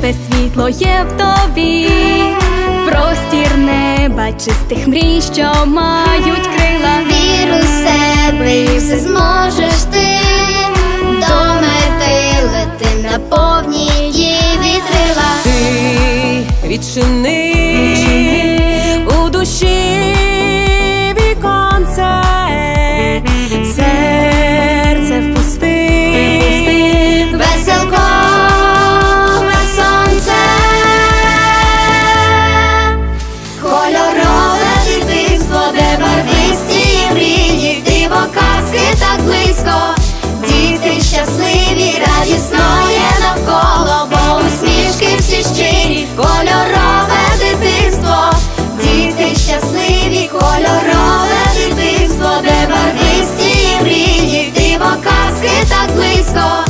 Тебе світло є в тобі, простір неба, чистих мрій, що мають крила. Віру в себе і все зможеш ти до мети лети на повні її вітрила. ти відчини так